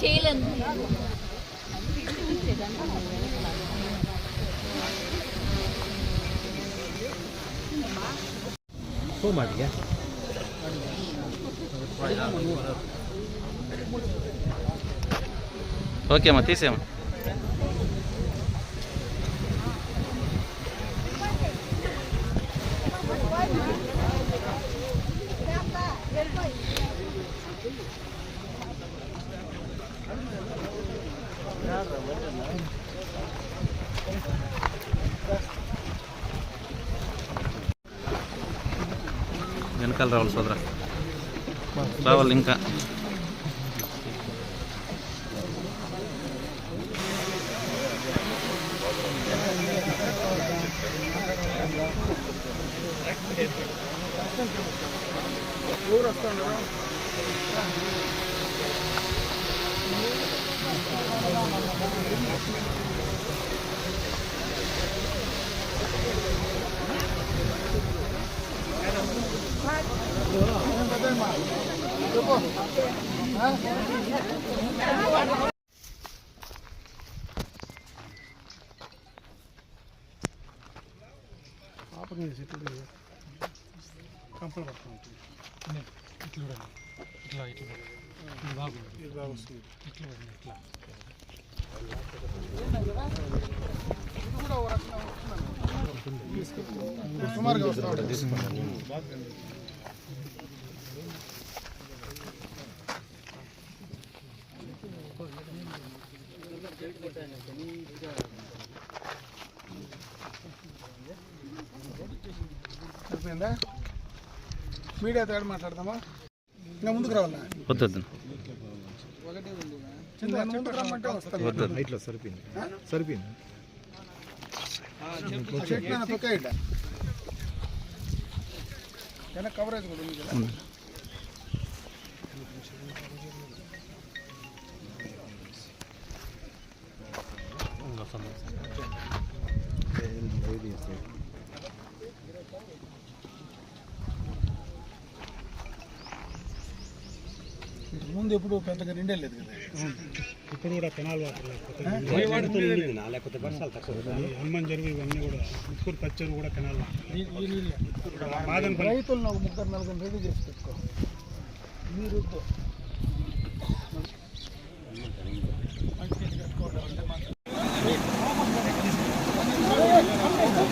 చేయలేదు ఓకే అమ్మా తీసేయమ్మా. వెనకాల రావాలి సోదరా రావాలి ఇంకా కంపల్ పడుతూ ఇట్లా చూడండి. ఇట్లా ఇట్లా ఇది బాగుంది ఇది ఇట్లా చూడండి ఇట్లా సుమారుగా వస్తూ ఉంటుంది సరిపోయిందా మీడియా తేడా మాట్లాడదామా ఇంకా ముందుకు రావాలా వద్దు వద్దు చిన్న ముందుకు రమ్మంటే వస్తాను వద్దు ఇట్లా సరిపోయింది సరిపోయింది చెట్టు మీద తొక్కేయండి వెనక కవరేజ్ కూడా ఉంది కదా ముందు ఎప్పుడు పెద్దగా నిండే లేదు కదా? ఇప్పుడు కూడా కెనాల్ వాటర్ లేకపోతే హనుమాన్ చెరువు ఇవన్నీ కూడా ముక్కూరు పచ్చరు కూడా కెనాల్. బాదం రైతులను ఒక ముగ్గురు నలుగురు రెడీ చేసి పెట్టుకో. మీరు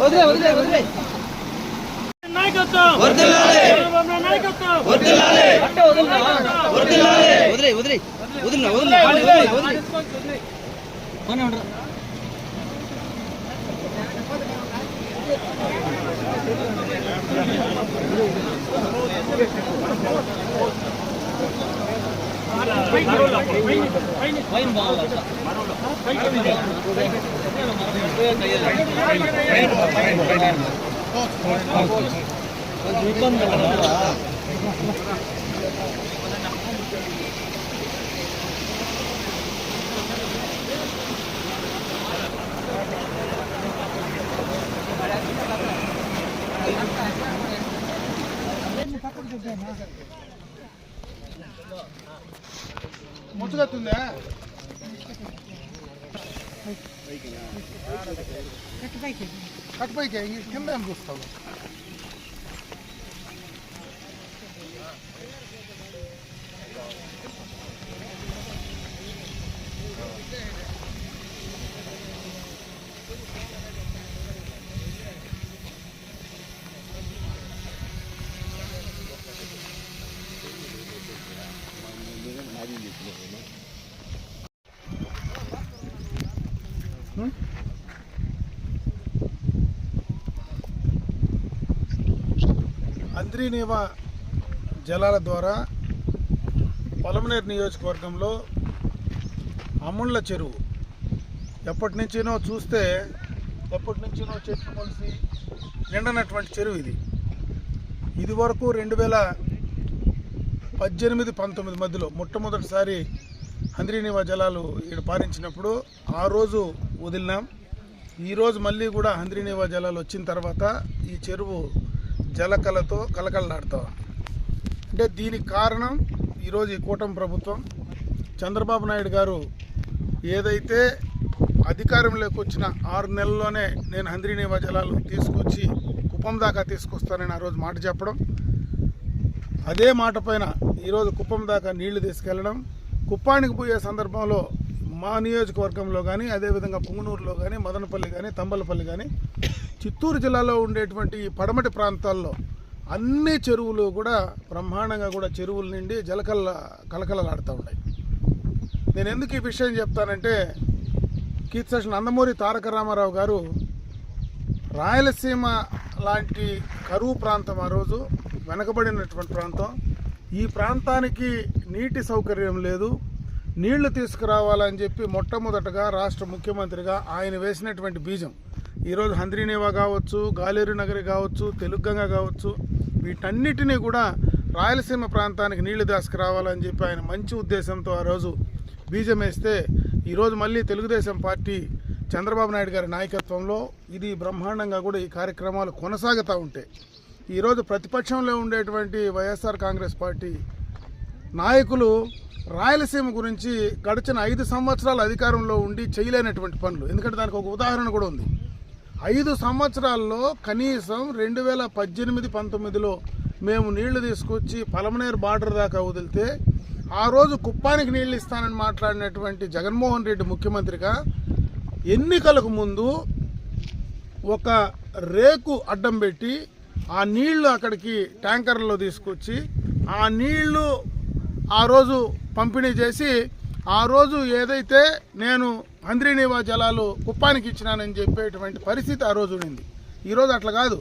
వదిలే వదిలే వదిలే. నాయకత్వం! వదిలే నాయకత్వం! వదిలే. వదిలే వదిలే. వద్దు. మంచి నీళ్ళు కట్టుకోవడం మాత్రం. ముచ్చుగత్తుందా కట్ పైకి కింద ఏం చూస్తావు అంద్రీనీవ జలాల ద్వారా పొలమనేరు నియోజకవర్గంలో అముళ్ళ చెరువు ఎప్పటి నుంచినో చూస్తే ఎప్పటి నుంచినో చెట్లు మొలిసి నిండనటువంటి చెరువు ఇది. ఇది వరకు రెండు వేల పద్దెనిమిది పంతొమ్మిది మధ్యలో మొట్టమొదటిసారి హంద్రీనివా జలాలు ఇక్కడ పారించినప్పుడు ఆ రోజు వదిలినాం. ఈరోజు మళ్ళీ కూడా హంద్రీనివా జలాలు వచ్చిన తర్వాత ఈ చెరువు జలకలతో కలకలలాడుతూ అంటే దీనికి కారణం ఈరోజు ఈ కూటమి ప్రభుత్వం. చంద్రబాబు నాయుడు గారు ఏదైతే అధికారంలోకి వచ్చిన ఆరు నెలల్లోనే నేను హంద్రీనివా జలాలు తీసుకొచ్చి కుప్పం దాకా తీసుకొస్తానని ఆ రోజు మాట చెప్పడం. అదే మాట పైన ఈరోజు కుప్పం దాకా నీళ్ళు తీసుకెళ్ళడం. కుప్పానికి పోయే సందర్భంలో మా నియోజకవర్గంలో కానీ అదేవిధంగా పుంగనూరులో కానీ మదనపల్లి కానీ తంబలపల్లి కానీ చిత్తూరు జిల్లాలో ఉండేటువంటి ఈ పడమటి ప్రాంతాల్లో అన్ని చెరువులు కూడా బ్రహ్మాండంగా కూడా చెరువుల నుండి జలకల్ల కలకలలాడుతూ ఉన్నాయి. నేను ఎందుకు ఈ విషయం చెప్తానంటే కీర్తిశేష నందమూరి తారక రామారావు గారు రాయలసీమ లాంటి కరువు ప్రాంతం ఆ రోజు వెనకబడినటువంటి ప్రాంతం. ఈ ప్రాంతానికి నీటి సౌకర్యం లేదు నీళ్ళు తీసుకురావాలని చెప్పి మొట్టమొదటగా రాష్ట్ర ముఖ్యమంత్రిగా ఆయన వేసినటువంటి బీజం. ఈరోజు హంద్రీనేవా కావచ్చు గాలేరు నగరి కావచ్చు తెలుగుగంగ కావచ్చు వీటన్నిటినీ కూడా రాయలసీమ ప్రాంతానికి నీళ్ళు దాసుకురావాలని చెప్పి ఆయన మంచి ఉద్దేశంతో ఆ రోజు బీజం వేస్తే ఈరోజు మళ్ళీ తెలుగుదేశం పార్టీ చంద్రబాబు నాయుడు గారి నాయకత్వంలో ఇది బ్రహ్మాండంగా కూడా ఈ కార్యక్రమాలు కొనసాగుతూ ఉంటాయి ఈరోజు ప్రతిపక్షంలో ఉండేటువంటి వైఎస్ఆర్ కాంగ్రెస్ పార్టీ నాయకులు రాయలసీమ గురించి గడిచిన ఐదు సంవత్సరాల అధికారంలో ఉండి చేయలేనటువంటి పనులు. ఎందుకంటే దానికి ఒక ఉదాహరణ కూడా ఉంది. ఐదు సంవత్సరాల్లో కనీసం రెండు వేల పద్దెనిమిది పంతొమ్మిదిలో మేము నీళ్ళు తీసుకొచ్చి పలమనేరు బార్డర్ దాకా వదిలితే ఆ రోజు కుప్పానికి నీళ్ళు ఇస్తానని మాట్లాడినటువంటి జగన్మోహన్ రెడ్డి ముఖ్యమంత్రిగా ఎన్నికలకు ముందు ఒక రేకు అడ్డం పెట్టి ఆ నీళ్ళు అక్కడికి ట్యాంకర్లో తీసుకొచ్చి ఆ నీళ్ళు ఆ రోజు పంపిణీ చేసి ఆ రోజు ఏదైతే నేను హంద్రీనివా జలాలు కుప్పానికి ఇచ్చినానని చెప్పేటువంటి పరిస్థితి ఆ రోజు ఉండింది. ఈరోజు అట్లా కాదు.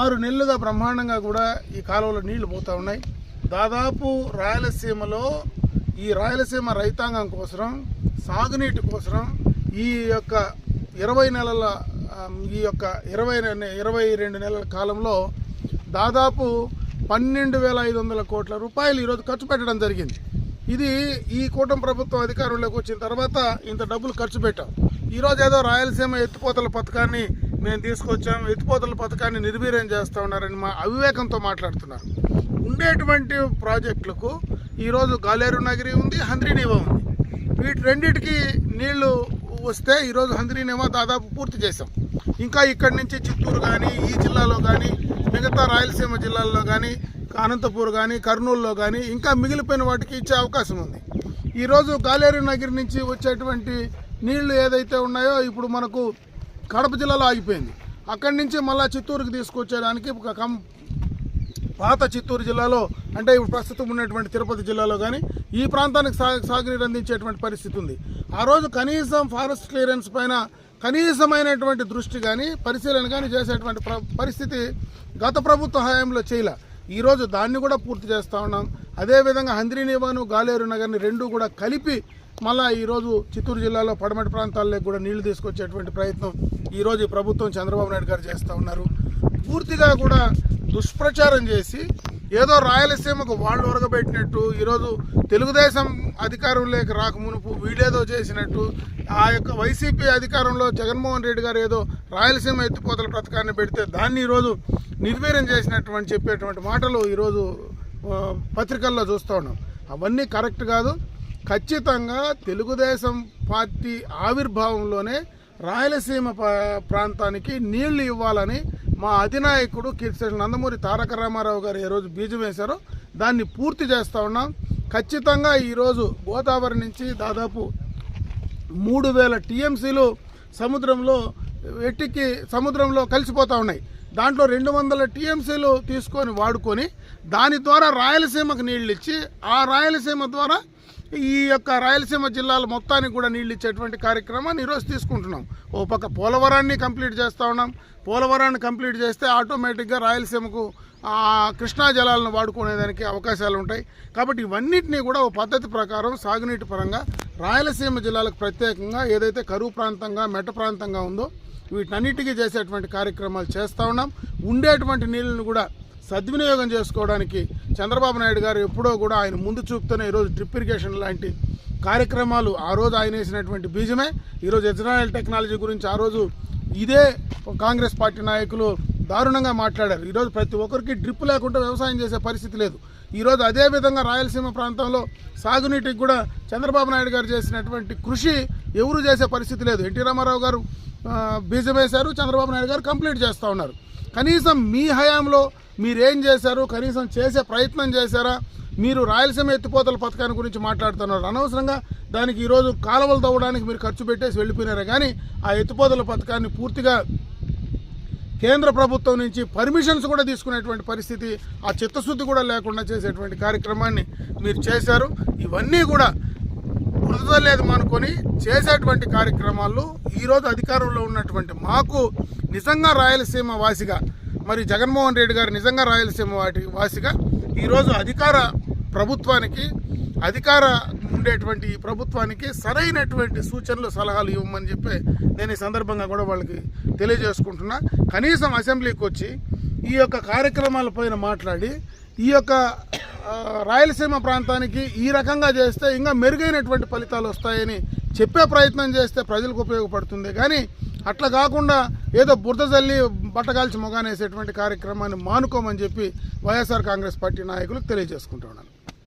ఆరు నెలలుగా బ్రహ్మాండంగా కూడా ఈ కాలువలో నీళ్ళు పోతూ ఉన్నాయి. దాదాపు రాయలసీమలో ఈ రాయలసీమ రైతాంగం కోసం సాగునీటి కోసం ఈ యొక్క ఇరవై నెలల ఈ యొక్క ఇరవై ఇరవై రెండు నెలల కాలంలో దాదాపు పన్నెండు వేల ఐదు వందల కోట్ల రూపాయలు ఈరోజు ఖర్చు పెట్టడం జరిగింది. ఇది ఈ కూటమి ప్రభుత్వం అధికారంలోకి వచ్చిన తర్వాత ఇంత డబ్బులు ఖర్చు పెట్టాం. ఈరోజు ఏదో రాయలసీమ ఎత్తిపోతల పథకాన్ని మేము తీసుకొచ్చాం. ఎత్తిపోతల పథకాన్ని నిర్వీర్యం చేస్తూ ఉన్నారని మా అవివేకంతో మాట్లాడుతున్నారు. ఉండేటువంటి ప్రాజెక్టులకు ఈరోజు గాలేరు నగరి ఉంది హంద్రీనివా ఉంది. వీటి రెండింటికి నీళ్ళు వస్తే ఈరోజు హంద్రీనివా దాదాపు పూర్తి చేసాం ఇంకా ఇక్కడి నుంచి చిత్తూరు కానీ ఈ జిల్లాలో కానీ మిగతా రాయలసీమ జిల్లాల్లో కానీ అనంతపూర్ కానీ కర్నూలులో కానీ ఇంకా మిగిలిపోయిన వాటికి ఇచ్చే అవకాశం ఉంది. ఈరోజు గాలేరు నగర్ నుంచి వచ్చేటువంటి నీళ్ళు ఏదైతే ఉన్నాయో ఇప్పుడు మనకు కడప జిల్లాలో ఆగిపోయింది. అక్కడి నుంచి మళ్ళీ చిత్తూరుకి తీసుకొచ్చేదానికి ఒక కం పాత చిత్తూరు జిల్లాలో అంటే ఇప్పుడు ప్రస్తుతం ఉన్నటువంటి తిరుపతి జిల్లాలో కానీ ఈ ప్రాంతానికి సా సాగునీరు అందించేటువంటి పరిస్థితి ఉంది. ఆ రోజు కనీసం ఫారెస్ట్ క్లియరెన్స్ పైన కనీసమైనటువంటి దృష్టి కానీ పరిశీలన కానీ చేసేటువంటి పరిస్థితి గత ప్రభుత్వ హయాంలో చేయలే. ఈరోజు దాన్ని కూడా పూర్తి చేస్తూ ఉన్నాం. అదేవిధంగా హంద్రీనివాను గాలేరు నగర్ని రెండు కూడా కలిపి మళ్ళా ఈరోజు చిత్తూరు జిల్లాలో పడమటి ప్రాంతాల్లోకి కూడా నీళ్ళు తీసుకొచ్చేటువంటి ప్రయత్నం ఈరోజు ప్రభుత్వం చంద్రబాబు నాయుడు గారు చేస్తూ ఉన్నారు. పూర్తిగా కూడా దుష్ప్రచారం చేసి ఏదో రాయలసీమకు వాళ్ళు ఉరగబెట్టినట్టు ఈరోజు తెలుగుదేశం అధికారంలోకి రాక మునుపు వీళ్ళేదో చేసినట్టు ఆ యొక్క వైసీపీ అధికారంలో జగన్మోహన్ రెడ్డి గారు ఏదో రాయలసీమ ఎత్తిపోతల పథకాన్ని పెడితే దాన్ని ఈరోజు నిర్వీర్యం చేసినటువంటి చెప్పేటువంటి మాటలు ఈరోజు పత్రికల్లో చూస్తూ ఉన్నాం. అవన్నీ కరెక్ట్ కాదు. ఖచ్చితంగా తెలుగుదేశం పార్టీ ఆవిర్భావంలోనే రాయలసీమ ప్రాంతానికి నీళ్ళు ఇవ్వాలని మా అధినాయకుడు కీర్తిశేషులు నందమూరి తారక రామారావు గారు ఏ రోజు బీజం వేశారో దాన్ని పూర్తి చేస్తూ ఉన్నాం. ఖచ్చితంగా ఈరోజు గోదావరి నుంచి దాదాపు మూడు వేల టీఎంసీలు సముద్రంలో ఎట్టికి సముద్రంలో కలిసిపోతూ ఉన్నాయి. దాంట్లో రెండు వందల టీఎంసీలు తీసుకొని వాడుకొని దాని ద్వారా రాయలసీమకు నీళ్ళు ఇచ్చి ఆ రాయలసీమ ద్వారా ఈ యొక్క రాయలసీమ జిల్లాల మొత్తానికి కూడా నీళ్ళు ఇచ్చేటువంటి కార్యక్రమాన్ని ఈరోజు తీసుకుంటున్నాం. ఓ పక్క పోలవరాన్ని కంప్లీట్ చేస్తూ ఉన్నాం. పోలవరాన్ని కంప్లీట్ చేస్తే ఆటోమేటిక్గా రాయలసీమకు కృష్ణా జలాలను వాడుకునేదానికి అవకాశాలు ఉంటాయి. కాబట్టి ఇవన్నిటినీ కూడా ఓ పద్ధతి ప్రకారం సాగునీటి పరంగా రాయలసీమ జిల్లాలకు ప్రత్యేకంగా ఏదైతే కరువు ప్రాంతంగా మెట్ట ప్రాంతంగా ఉందో వీటన్నిటికీ చేసేటువంటి కార్యక్రమాలు చేస్తూ ఉన్నాం. ఉండేటువంటి నీళ్ళను కూడా సద్వినియోగం చేసుకోవడానికి చంద్రబాబు నాయుడు గారు ఎప్పుడో కూడా ఆయన ముందు చూపుతూనే ఈరోజు డ్రిప్ ఇరిగేషన్ లాంటి కార్యక్రమాలు ఆ రోజు ఆయన వేసినటువంటి బీజమే. ఈరోజు ఇజ్రాయెల్ టెక్నాలజీ గురించి ఆ రోజు ఇదే కాంగ్రెస్ పార్టీ నాయకులు దారుణంగా మాట్లాడారు. ఈరోజు ప్రతి ఒక్కరికి డ్రిప్ లేకుండా వ్యవసాయం చేసే పరిస్థితి లేదు. ఈరోజు అదే విధంగా రాయలసీమ ప్రాంతంలో సాగునీటికి కూడా చంద్రబాబు నాయుడు గారు చేసినటువంటి కృషి ఎవరు చేసే పరిస్థితి లేదు. ఎన్టీ రామారావు గారు బీజం వేశారు చంద్రబాబు నాయుడు గారు కంప్లీట్ చేస్తూ ఉన్నారు. కనీసం మీ హయాంలో మీరేం చేశారు? కనీసం చేసే ప్రయత్నం చేశారా? మీరు రాయలసీమ ఎత్తిపోతల పథకాన్ని గురించి మాట్లాడుతున్నారు. అనవసరంగా దానికి ఈరోజు కాలువలు తవ్వడానికి మీరు ఖర్చు పెట్టేసి వెళ్ళిపోయినారే. కానీ ఆ ఎత్తిపోతల పథకాన్ని పూర్తిగా కేంద్ర ప్రభుత్వం నుంచి పర్మిషన్స్ కూడా తీసుకునేటువంటి పరిస్థితి ఆ చిత్తశుద్ధి కూడా లేకుండా చేసేటువంటి కార్యక్రమాన్ని మీరు చేశారు. ఇవన్నీ కూడా బురద లేదు అనుకొని చేసేటువంటి కార్యక్రమాల్లో ఈరోజు అధికారంలో ఉన్నటువంటి మాకు నిజంగా రాయలసీమ వాసిగా మరి జగన్మోహన్ రెడ్డి గారు నిజంగా రాయలసీమ వాటి వాసిగా ఈరోజు అధికార ప్రభుత్వానికి అధికార ఉండేటువంటి ఈ ప్రభుత్వానికి సరైనటువంటి సూచనలు సలహాలు ఇవ్వమని చెప్పి నేను ఈ సందర్భంగా కూడా వాళ్ళకి తెలియజేసుకుంటున్నా. కనీసం అసెంబ్లీకి వచ్చి ఈ యొక్క కార్యక్రమాలపైన మాట్లాడి ఈ యొక్క రాయలసీమ ప్రాంతానికి ఈ రకంగా చేస్తే ఇంకా మెరుగైనటువంటి ఫలితాలు వస్తాయని చెప్పే ప్రయత్నం చేస్తే ప్రజలకు ఉపయోగపడుతుంది. కానీ అట్లా కాకుండా ఏదో బురద జల్లి బట్టగాల్చి మొగానేసేటువంటి కార్యక్రమాన్ని మానుకోమని చెప్పి వైఎస్ఆర్ కాంగ్రెస్ పార్టీ నాయకులకు తెలియజేసుకుంటున్నాను